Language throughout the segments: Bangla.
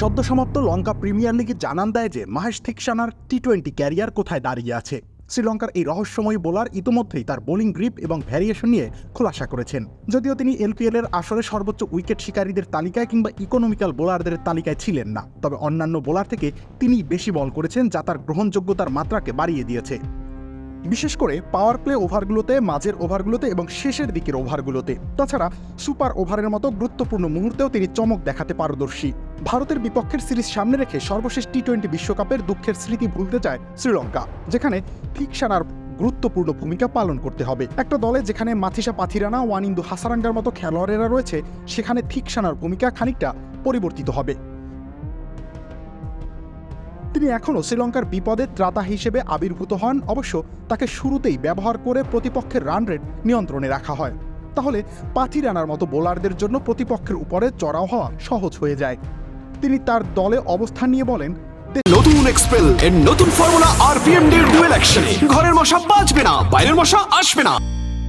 সদ্য সমাপ্ত লঙ্কা প্রিমিয়ার লিগে জানান দেয় যে মাহেশ থিকসানার টি টোয়েন্টি ক্যারিয়ার কোথায় দাঁড়িয়ে আছে। শ্রীলঙ্কার এই রহস্যময়ী বোলার ইতোমধ্যেই তার বোলিং গ্রিপ এবং ভ্যারিয়েশন নিয়ে খোলাসা করেছেন। যদিও তিনি এলপিএল এর আসরে সর্বোচ্চ উইকেট শিকারীদের তালিকায় কিংবা ইকোনমিক্যাল বোলারদের তালিকায় ছিলেন না। তবে অন্যান্য বোলার থেকে তিনি বেশি বল করেছেন যা তার গ্রহণযোগ্যতার মাত্রাকে বাড়িয়ে দিয়েছে। বিশেষ করে পাওয়ার প্লে ওভারগুলোতে মাঝের ওভারগুলোতে এবং শেষের দিকের ওভারগুলোতে তাছাড়া সুপার ওভারের মতো গুরুত্বপূর্ণ মুহূর্তেও তিনি চমক দেখাতে পারদর্শী। ভারতের বিপক্ষের সিরিজ সামনে রেখে সর্বশেষ টি টোয়েন্টি বিশ্বকাপের দুঃখের স্মৃতি ভুলতে চায় শ্রীলঙ্কা, যেখানে ফিকসানার গুরুত্বপূর্ণ ভূমিকা পালন করতে হবে। একটা দলে যেখানে মাথিসা পাথিরানা ওয়ানিন্দু হাসারাঙ্গার মতো খেলোয়াড়েরা রয়েছে, সেখানে থিকসানার ভূমিকা খানিকটা পরিবর্তিত হবে। তিনি এখনও শ্রীলঙ্কার বিপদে ত্রাতা হিসেবে আবির্ভূত হন। অবশ্য তাকে শুরুতেই ব্যবহার করে প্রতিপক্ষের রান রেট নিয়ন্ত্রণে রাখা হয়। তাহলে পাথি রানার মতো বোলারদের জন্য প্রতিপক্ষের উপরে চড়াও হওয়া সহজ হয়ে যায়। তিনি তার দলে অবস্থান নিয়ে বলেন নতুন এক্সপেল এর নতুন ফর্মুলা আরপিএম ডের ডুয়েল অ্যাকশনে ঘরের মশা বাঁচবে না বাইরের মশা আসবে না।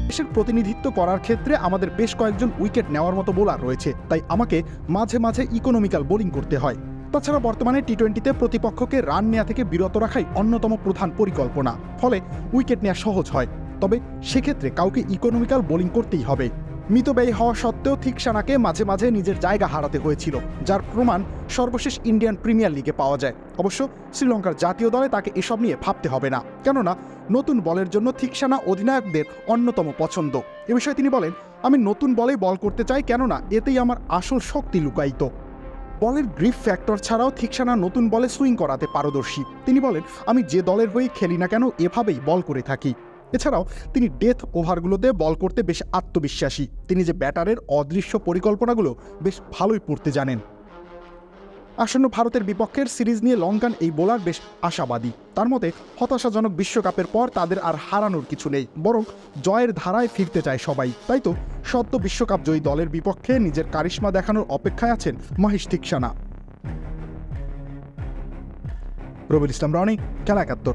দেশের প্রতিনিধিত্ব করার ক্ষেত্রে আমাদের বেশ কয়েকজন উইকেট নেওয়ার মতো বোলার রয়েছে। তাই আমাকে মাঝে মাঝে ইকোনমিক্যাল বোলিং করতে হয়। তাছাড়া বর্তমানে টি টোয়েন্টিতে প্রতিপক্ষকে রান নেওয়া থেকে বিরত রাখাই অন্যতম প্রধান পরিকল্পনা, ফলে উইকেট নেওয়া সহজ হয়। তবে সেক্ষেত্রে কাউকে ইকোনমিক্যাল বোলিং করতেই হবে। মিতব্যয়ী হওয়া সত্ত্বেও থিকসানাকে মাঝে মাঝে নিজের জায়গা হারাতে হয়েছিল, যার প্রমাণ সর্বশেষ ইন্ডিয়ান প্রিমিয়ার লিগে পাওয়া যায়। অবশ্য শ্রীলঙ্কার জাতীয় দলে তাকে এসব নিয়ে ভাবতে হবে না, কেননা নতুন বলের জন্য থিকসানা অধিনায়কদের অন্যতম পছন্দ। এ বিষয়ে তিনি বলেন, আমি নতুন বলেই বল করতে চাই কেননা এতেই আমার আসল শক্তি লুকায়িত। বলের গ্রিপ ফ্যাক্টর ছাড়াও থিকসানা নতুন বলে সুইং করাতে পারদর্শী। তিনি বলেন, আমি যে দলের হয়ে খেলি না কেন, এভাবেই বল করে থাকি। এছাড়াও তিনি ডেথ ওভারগুলোতে বল করতে বেশ আত্মবিশ্বাসী। তিনি যে ব্যাটারের অদৃশ্য পরিকল্পনাগুলো বেশ ভালোই পড়তে জানেন। আসন্ন ভারতের বিপক্ষের সিরিজ নিয়ে লঙ্কান এই বোলার বেশ আশাবাদী। তার মতে, হতাশাজনক বিশ্বকাপের পর তাদের আর হারানোর কিছু নেই, বরং জয়ের ধারায় ফিরতে চায় সবাই। তাই তো, সদ্য বিশ্বকাপ জয়ী দলের বিপক্ষে নিজের কারিশ্মা দেখানোর অপেক্ষায় আছেন মহেশ থিকসানা রবিল ইসলাম রনি, খেলা একাত্তর।